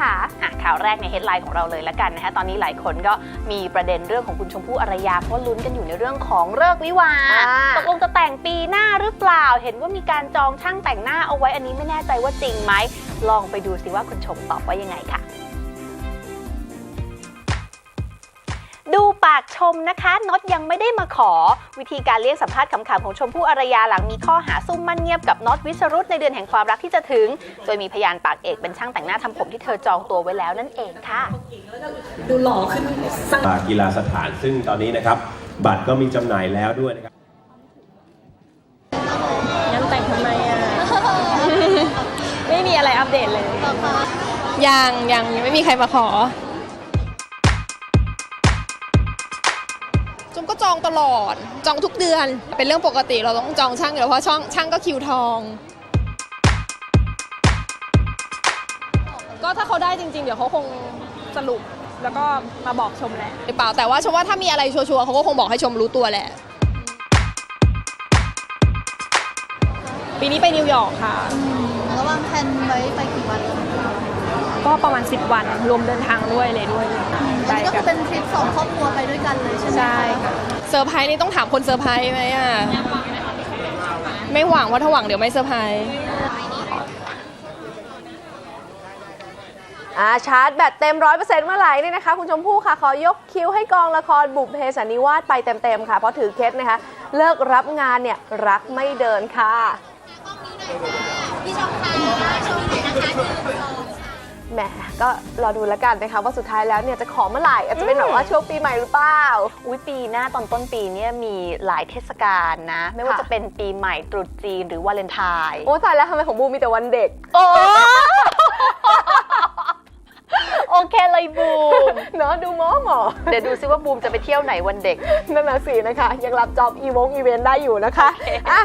ค่ะอะข่าวแรกในเฮดไลน์ของเราเลยละกันนะคะตอนนี้หลายคนก็มีประเด็นเรื่องของคุณชมพู่อารยาเพราะลุ้นกันอยู่ในเรื่องของเลิกษ์วิวาห์อ่าตกลงจะแต่งปีหน้าหรือเปล่า เห็นว่ามีการจองช่างแต่งหน้าเอาไว้อันนี้ไม่แน่ใจว่าจริงไหมลองไปดูสิว่าคุณชมตอบว่ายังไงค่ะ ชมนะคะน็อตยังไม่ได้มาขอ วิธีการเรียกสัมภาษณ์ขำๆของชมพู่อารยาหลังมีข้อหาซุ่มมั่นเงียบกับน็อตวิสรุตในเดือนแห่งความรักที่จะถึง โดยมีพยานปากเอกเป็นช่างแต่งหน้าทำผมที่เธอจองตัวไว้แล้วนั่นเองค่ะ ดูหล่อขึ้นสักกีฬาสถานซึ่งตอนนี้นะครับบัตรก็มีจำหน่ายแล้วด้วยนะครับงั้นแต่งทำไมอะ ไม่มีอะไรอัปเดตเลยยังยังยังไม่มีใครมาขอ องตลอด จองทุกเดือน เป็นเรื่องปกติเราต้องจองช่างอยู่แล้วเพราะช่างช่างก็คิวทอง ก็ถ้าเขาได้จริง ๆ เดี๋ยวเขาคงสรุปแล้วก็มาบอกชมแหละหรือเปล่าแต่ว่าชมว่าถ้ามีอะไรชัวร์ๆเขาก็คงบอกให้ชมรู้ตัวแหละ ปีนี้ไปนิวยอร์กค่ะ แล้ววางแผนไว้ไปกี่วันแล้วก็ประมาณ 10 วันรวมเดินทางด้วยเลยด้วยอันนี้ก็คือเป็นทริปสองครอบครัวไปด้วยกันเลยใช่ไหมใช่ค่ะเซ อร์ไพรส์นี่ต้องถามคนเซอร์ไพรส์ไหมอะไม่หวังว่าถ้าหวังเดี๋ยวไม่เซอร์ไพรส์อ่าชาร์จแบตเต็มร้อยเปอร์เซ็นต์เมื่อไหร่เนี่ยนะคะ คุณชมพู่ค่ะ ขอยกคิวให้กองละครบุพเพสันนิวาสไปเต็ม ๆ ค่ะ เพราะถือเคสนะคะ เลิกรับงานเนี่ย รักไม่เดินค่ะ แหมก็รอดูแล้วกันนะคะว่าสุดท้ายแล้วเนี่ยจะขอเมื่อไหร่อาจจะเป็นแบบว่าช่วงปีใหม่หรือเปล่า อุ้ยปีหน้าตอนต้นปีเนี่ยมีหลายเทศกาลนะ ไม่ว่าค่ะ จะเป็นปีใหม่ตรุษจีนหรือวาเลนไทน์โอ้ตายแล้วทำไมของบูมมีแต่วันเด็ก โอ้โอเคเลยบูม เนาะดูหมอหมอเดี๋ยวดูซิว่าบูมจะไปเที่ยวไหนวันเด็ก นั่นน่ะสินะคะ ยังรับจอบอีวงอีเวนต์ได้อยู่นะคะโอเคอะ